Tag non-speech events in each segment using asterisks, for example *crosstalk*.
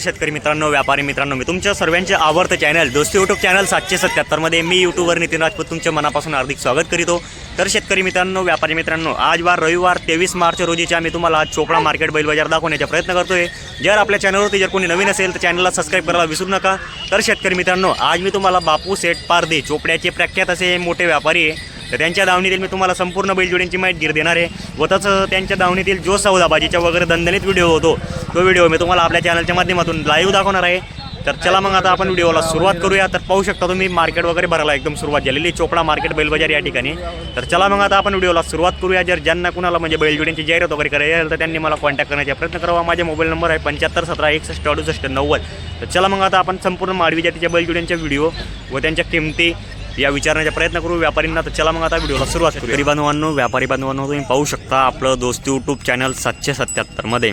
शेतकरी मित्रांनो व्यापारी मित्रांनो मी तुमच्या सर्वांचे आवडतं चॅनल दोस्ती यूट्यूब चॅनल सातशे सत्याहत्तरमध्ये मी यूट्यूबवर नितीन राजपूत तुमच्या मनापासून हार्दिक स्वागत करीतो. तर शेतकरी मित्रांनो व्यापारी मित्रांनो आज वार रविवार तेवीस मार्च रोजीच्या मी तुम्हाला आज चोपडा मार्केट बैल बाजार दाखवण्याचा प्रयत्न करतोय. जर आपल्या चॅनलवरती जर कोणी नवीन असेल तर चॅनलला सबस्क्राईब करायला विसरू नका. तर शेतकरी मित्रांनो आज मी तुम्हाला बापू सेठ पारदे चोपड्याचे प्रख्यात असे मोठे व्यापारी आहे. तर त्यांच्या दावणीतील मी तुम्हाला संपूर्ण बैलजोड्यांची माहिती देणार आहे. व तसं त्यांच्या दावणीतील जो सौदाबाजीच्या वगैरे दणदणीत व्हिडिओ होतो तो व्हिडिओ मी तुम्हाला आपल्या चॅनलच्या माध्यमातून लाईव्ह दाखवणार आहे. तर चला मग आता आपण व्हिडिओला सुरुवात करूया. तर पाहू शकता तुम्ही मार्केट वगैरे भरायला एकदम सुरुवात झालेली चोपडा मार्केट बैलबाजार या ठिकाणी. तर चला मग आता आपण व्हिडिओला सुरुवात करूया. जर ज्यांना कुणाला म्हणजे बैलजोड्यांची जाहिरात वगैरे करायची असेल तर त्यांनी मला कॉन्टॅक्ट करण्याचा प्रयत्न करावा. माझा मोबाईल नंबर आहे पंच्याहत्तर सतरा एकसष्ट अडुसष्ट नव्वद. तर चला मग आता आपण संपूर्ण माडवी जातीच्या बैलजोड्यांच्या व्हिडिओ व त्यांच्या किमती या विचारण्याचा प्रयत्न करू. व्यापारींना तर चला मग आता व्हिडिओला सुरुवात करू गरीब बांधवांनो व्यापारी बांधवांनो तुम्ही पाहू शकता आपलं दोस्ती यूट्यूब चॅनल सातशे सत्याहत्तरमध्ये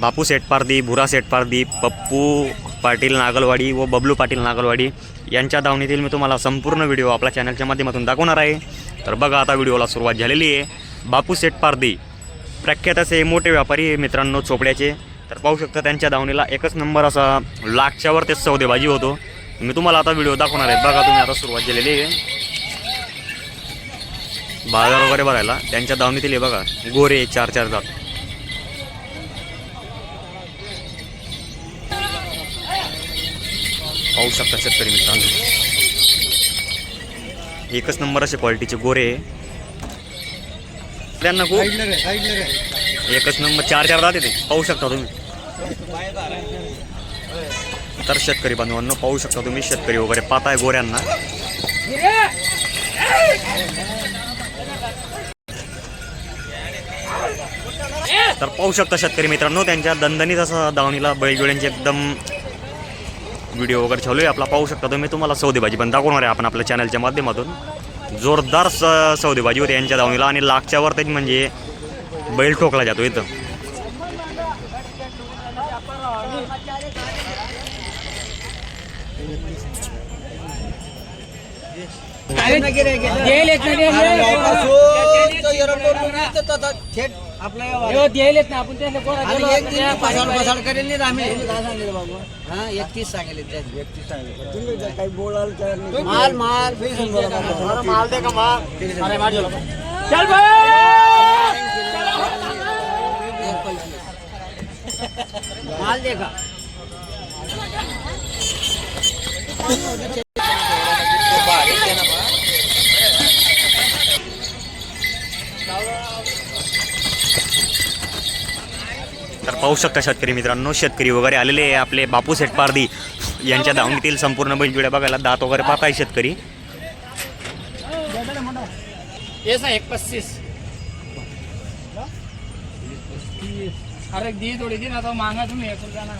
बापू सेठ पारदी भुरा सेठ पारदी पप्पू पाटील नागलवाडी व बबलू पाटील नागलवाडी यांच्या धावणीतील मी तुम्हाला संपूर्ण व्हिडिओ आपल्या चॅनलच्या माध्यमातून दाखवणार आहे. तर बघा आता व्हिडिओला सुरुवात झालेली आहे. बापू सेटपारदी प्रख्यात असे मोठे व्यापारी मित्रांनो चोपड्याचे. तर पाहू शकता त्यांच्या धावणीला एकच नंबर असा लाखच्यावर ते सौदेबाजी होतो. मी तुम्हाला आता व्हिडिओ दाखवणार आहे. बघा तुम्ही आता सुरुवात झालेली आहे. बाजार वगैरे भरायला. त्यांच्या दावणीतील हे बघा. गोरे चार चार जात पाहू शकता शेतकरी मित्रांनो. एकच नंबर असे क्वालिटीचे गोरे आहे. त्यांना खूप एकच नंबर चार चार राहते ते पाहू शकता तुम्ही. तर शेतकरी बांधवांनो पाहू शकता तुम्ही शेतकरी वगैरे पाताय गोऱ्यांना. तर पाहू शकता शेतकरी मित्रांनो त्यांच्या दणदणीत असं दावणीला बैलजोड्यांचे एकदम व्हिडिओ वगैरे चालू आहे आपला पाहू शकता तुम्ही तुम्हाला सौदेबाजी पण दाखवणार आहे आपण आपल्या चॅनलच्या माध्यमातून. जोरदार स सौदेबाजी होते यांच्या दावणीला आणि लागच्यावर म्हणजे बैल ठोकला जातो इथं द्यायलेत ना आपण त्यांना कोणा आणि गेलो एक आपण दिन त्या पसाड पाठीमागे. पसाड करेल नाही आम्ही हा एकतीस सांगेल माल माल माल दे का माल मार चल माल दे का पाहू शकता शेतकरी मित्रांनो. शेतकरी वगैरे आलेले आहे आपले बापू सेटपारदी यांच्या दावणीतील संपूर्ण बैलजोड्या बघायला दात वगैरे पाहताय शेतकरी. एक पस्तीस. अरे दी थोडी दी ना तो मागा तुम्ही ना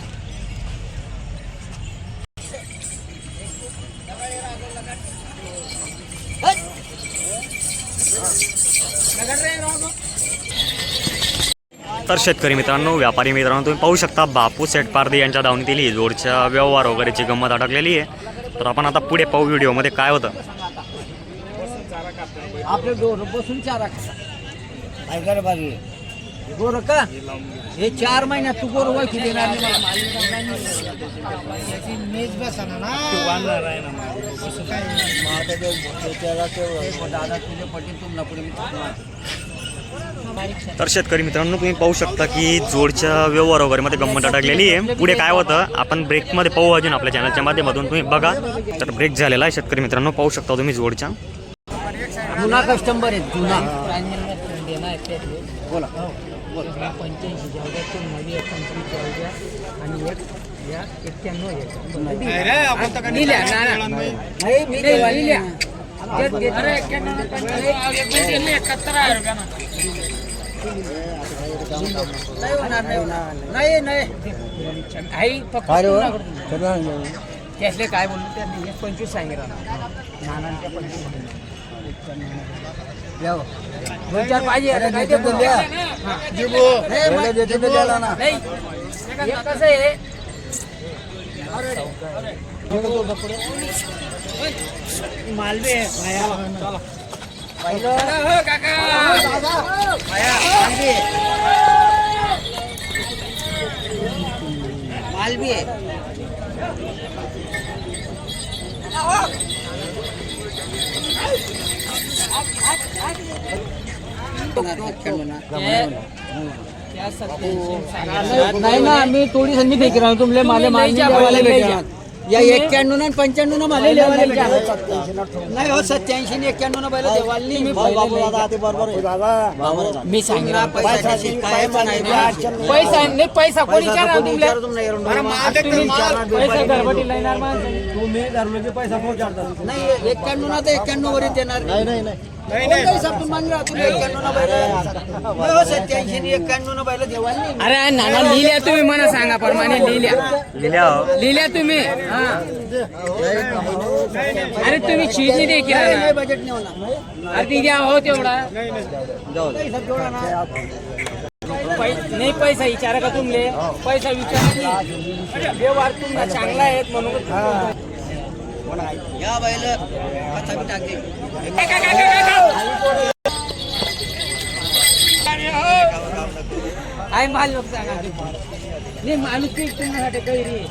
तर शेतकरी मित्रांनो व्यापारी मित्रांनो तुम्ही पाहू शकता बापू सेठ पारदे यांच्या दावणीतील जोडच्या व्यवहार वगैरेची गंमत अडकलेली आहे. तर आपण आता पुढे पाहू व्हिडिओमध्ये काय होतं. आपले दोर बसून चारा खाता ऐका बागी गोर का? हे चार महिन्यात तू गोर ओळखी देणार नाही. मला. मेज बसणार ना. दादा तुझे पटेल तुमना पुढे मी तुम्हाला तर शेतकरी मित्रांनो तुम्ही पाहू शकता की जोडच्या व्यवहार वगैरे मध्ये गंमत अडकलेली आहे. पुढे काय होतं आपण ब्रेकमध्ये पाहू अजून आपल्या चॅनलच्या माध्यमातून. तुम्ही बघा तर ब्रेक झालेला आहे. शेतकरी मित्रांनो पाहू शकता तुम्ही जोडच्या. जुना कस्टमर आहे जुना. बोला. पंच्याऐंशी नाही होणार नाही होणार नाही. नाही आई फक्त त्यातले काय बोललो त्यांनी पंचवीस सांगितलं नानांच्या पंचवीस दोन चार पाहिजे. हा. नाही कसं आहे? मालवे माल बी आहे नाही ना मी थोडी संधी फेकी राहून तुमले माले माल या एक्क्याण्णव ना पंच्याण्णव ना माले नाही हो सत्याऐंशी ने एक्क्याण्णव ना पहिला देवाली मी मी सांगितलं. पैसा नाही पैसा कोणी तुम्ही पैसा. नाही एक्क्याण्णव ना तर एक्क्याण्णव वरील देणार नाही नाही. देवाली अरे नाना लिहिल्या तुम्ही मला सांगा प्रमाणे लिहिल्या. लिहिल्या हो. लिहिल्या तुम्ही? हा. अरे तुम्ही चिजनी देखील आहे ना. बजेट नाही होणार. अरे ती द्या हो तेवढा. पै- नाही. पैसा विचारा का तुमले? पैसा विचारा की. व्यवहार तुमचा चांगला आहे म्हणून या बैल कथा बी टाकते आहे माल लोक सांगा. नाही माणूस पीक तुमच्यासाठी काही रे.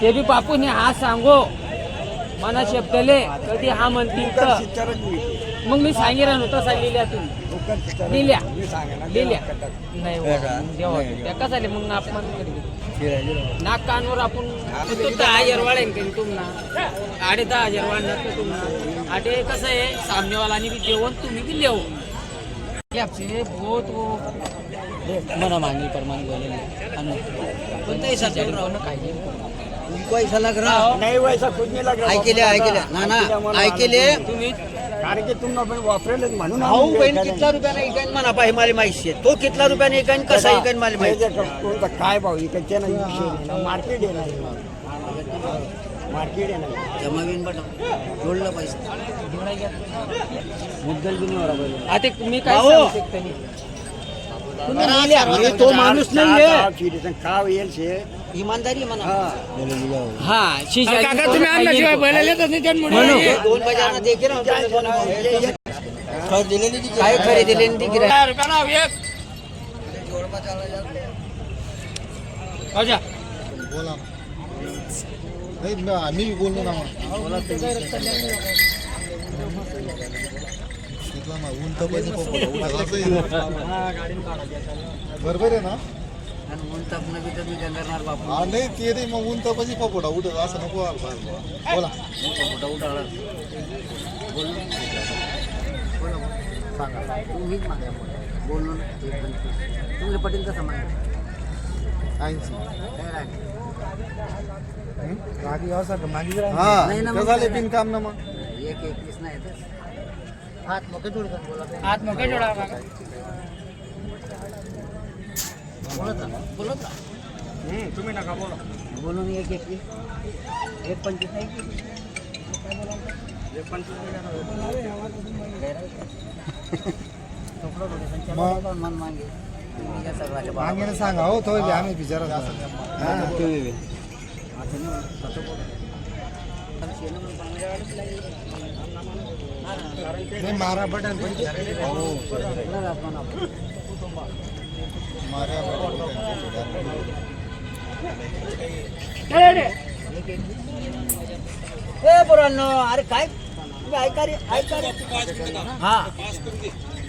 ते बी बापूने हा सांगो. मना शब्दले कधी हा म्हणतील तर. मग मी सांगे राहतो तसा लिहिल्या तुम्ही लिहिल्या लिहिल्या नाही. देवा त्या का झाले मग करी नाक कानवर आपण तो दहा हजार वाढेल का तुम्हाला. आडे दहा हजार वाढणार का तुम्हाला. आडे कसं आहे सामनेवालानी बी देऊन तुम्ही बी लिहू. आपसे बहुत वो मना मांगी परमान बोले कोणताही सध्या काही पैसा लग रहा नहीं वैसा कुछ नहीं लग रहा ऐकेले. ऐकेले ना ना ऐकेले तुम्ही कारण की तुम आपण वापरेल म्हणून भाऊ आम्ही बहीण भेटायला कितला रुपयाने इकाईन म्हणा पाहिजे मला माहिती आहे. तो कितला रुपयाने इकाईन कसा इकाईन मला माहिती जे कोणता काय भाव इकडचे ना विषय नाही. ना मार्केट आहे ना. मार्केट आहे ना. जमा बिन बट जोडलं पैसा मुद्दल बी नाही बरोबर आता मी काय भाऊ. सांगू शकतो? नाही. अरे तो माणूस नाही आहे का येईल शे. इमानदारी म्हणा. हा. शिजा काका तुम्ही आणल्याशिवाय बैलाला येतच नाही त्यांनी म्हणून दोन बजारना देखील काय खरेदीले दिली बोला नाही न- आम्ही बी बोललो ना मग. तिथला ना ऊन तर पाहिजे पप्पा, ऊन असंही. बरोबर आहे ना? हा नाही ते नाही मग ऊन तर पाहिजे पपोडा उठत असं नको व्हायला पाहिजे बुवा. बोला. तुमले पटेल कसं माहिती ऐंशी. नाही ना हा मग ते झाले बिनकाम ना मग. एक एकवीस नाही येतच. हात मोके जोडा काका बोलत राहा. तुम्ही नका बोला. बोलून एक एकवीस एक पंचवीस नाही मन मागे. तुम्ही काय. मागे सांगा हो तो आम्ही बिचारा नाही मारा बटन. पण मारा ए पोरांनो अरे काय? तुम्ही ऐका रे ऐका रे हा.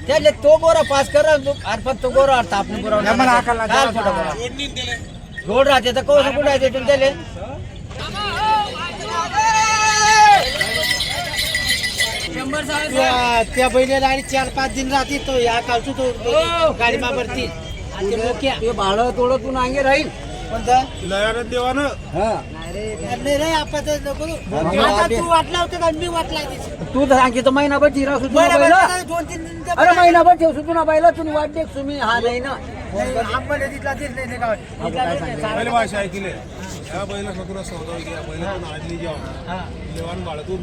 त्याले तो गोरा पास कर अरे पण तो गोरा अर्थ आपण गोरा काय खोटा गोरा? जोड राहते तर कसं कुठं आहे ते त्याले? त्या बैलाला आणि चार पाच दिन राहते तो या कालचू तो गाडी मारती ते भाडं तोडं तू नांगे राहील. लयानं देवानं. नाही रे आपण तू वाटला होता मी वाटला तू तर सांगते तर महिनाभर जिरा सुटू दोन तीन दिन अरे महिनाभर ठेव सुटू ना बाईला तुम्ही वाट देख तुम्ही हा नाही ना. पहिले भाषा ऐकले. या बैला सगळं सौदा घ्या बैला पण आजली जेव्हा. देवान बाळतून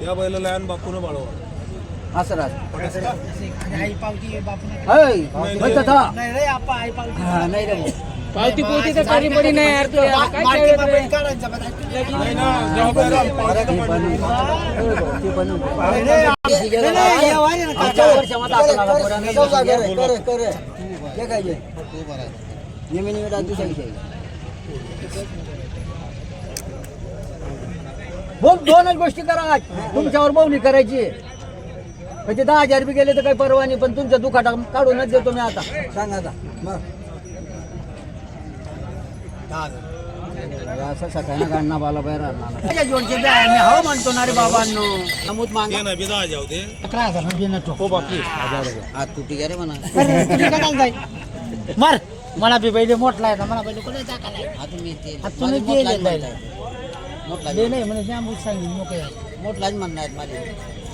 त्या बैला लयान बापून बाळवा हा, नाही रे. पावती पोती तर पडी नाही यार तू. काय रे? बैला आमच्या वर्षामध्ये आपण आला पोरांना. काय जे? बोल *laughs* दोनच गोष्टी करा आज. तुमच्यावर बोवणी करायची. म्हणजे दहा हजार रुपये गेले तर काही परवा नाही पण तुमच्या दुखाटा काढूनच देतो मी आता. सांगा आता. मग. असं सकाळी गाडना बाला बाहेर जोडचे मी हो म्हणतो ना रे बाबांनो. नमूद मांग. ते दे. अकरा हजार म्हणजे नटो हो बाकी हात तुटी रे म्हणा. मर. मला बी पहिले मोठला आहे ना मला पहिले कुठे टाकायला हा तुम्ही ते आता तुम्ही माझी मोठलाच दिलेलं आहे. ते नाही म्हणजे मुलं सांगितलं मोकळे मोठलाच म्हणणं आहेत माझे.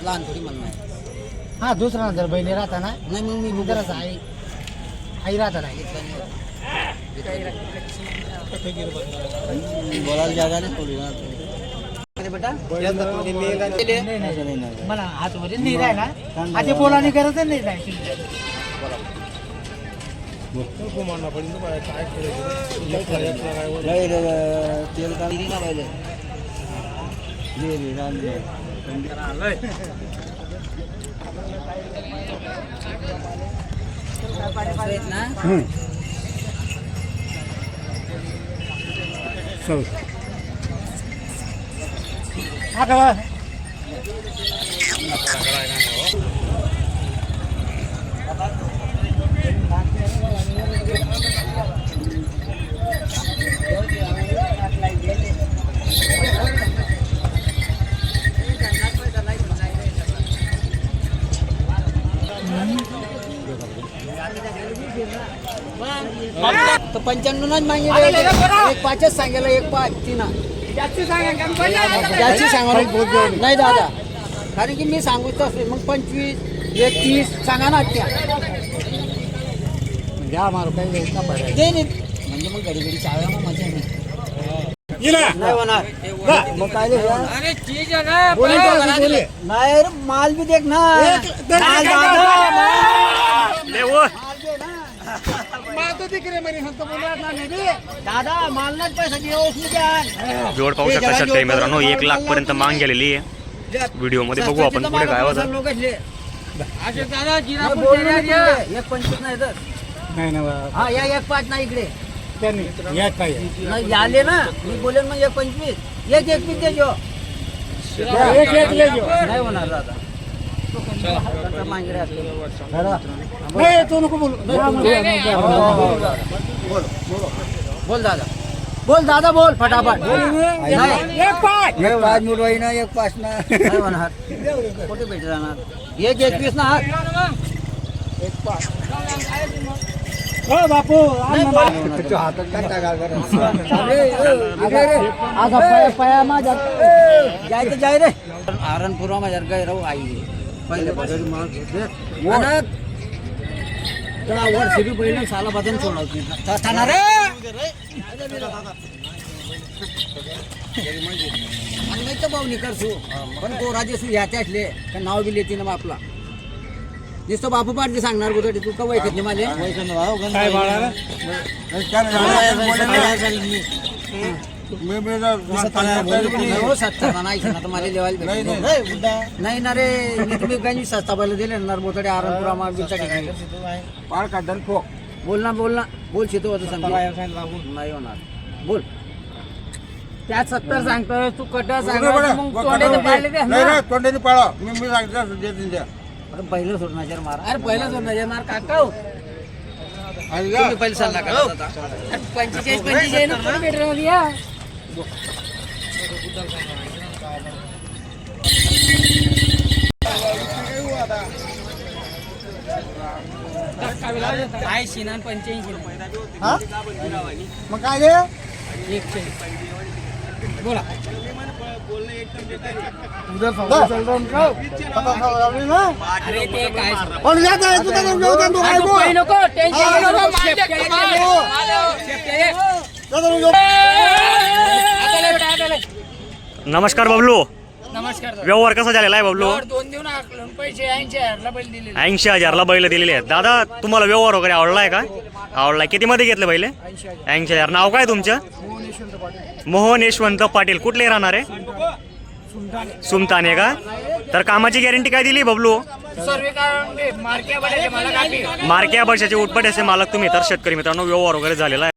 लहान थोडी म्हणणं आहे हा दुसरा जर बहिणी राहता ना नाही मग मी जराच आई आई राहता ना बोलायला जागा नाही थोडी ना. अरे बेटा नाही नाही मला हातमध्ये नाही राहिला. आता बोलाने गरज नाही राहिली. तेल का ना पहिले तर पंच्याण्णव मागितले. एक पाचच सांगायला एक पाच तिना. जास्ती सांगा नाही दादा. कारण की मी सांगूच असले मग पंचवीस एकतीस सांगा ना त्या दे नी. म्हणजे मग घडी घडी चाव्या मग मजा नाही. होणार. मग काय माल बी देख ना माल दादा, माल. ले वो. दादा मालनाच पैसा व्यवस्थित द्या जोड पाहू शकता शेतकरी मित्रांनो एक लाख पर्यंत मांग गेलेली आहे. व्हिडिओमध्ये बघू आपण पुढे काय होतं. एक पंचवीस नाही तर. हा या एक पाच नाही इकडे. नाही आले ना. मी बोलेन मग एक पंचवीस. एक एक पीस देजो नाही होणार दादा. बोल बोल दादा बोल दादा बोल फटाफट एक पाच एक पाच मुलवाई ना एक पाच ना नाही होणार कुठे भेट राहणार एक एकवीस ना हात जायचं जाय रे आरणपुरा माझ्या काय राहू आई पहिले वर्षी बी साला बदल सोडणार रे आणि तर भाऊ पण का नाव बी लेती ना आपला नुसतं बापू पाडते सांगणार कुठे तू का हो, मला लेवायला भेटत नाही ना रे मी तुम्ही काही सस्ता पहिला दिले ना मोठे आरणपुरा मागच्या ठिकाणी. बोल ना बोल ना. बोल शेतो होतं सांग नाही होणार. बोल. त्या सत्तर सांगतोय तू कट सांगतोय मग तोंडाने पाळा. मी मी अरे पहिलं सोड नजर मार. अरे पहिलं सोड नजर मार काका हो. पहिले करा आता. अरे पंचेचाळीस ना पंच्याऐंशी मग काय रे? एकशे अरे ते बोल. काही नको टेन्शन नमस्कार बबलू. नमस्कार व्यवहार कसा झालेला आहे बबलू? दोन देऊन आकलून पैसे ऐंशी हजारला बैल दिले ऐंशी हजारला बैल दिलेले आहेत. दादा तुम्हाला व्यवहार वगैरे आवडलाय का? आवडलाय किती मध्ये घेतले बैल ऐंशी हजार. नाव काय तुमचं? मोहन यशवंत पाटील. कुठले राहणार आहे? सुमताने का? तर कामाची गॅरंटी काय दिली बबलू? सर्वे कारण मार्क्या मला कापी मारक्या वर्षाचे उठपट असे मालक तुम्ही. तर शेतकरी मित्रांनो व्यवहार वगैरे झालेला आहे.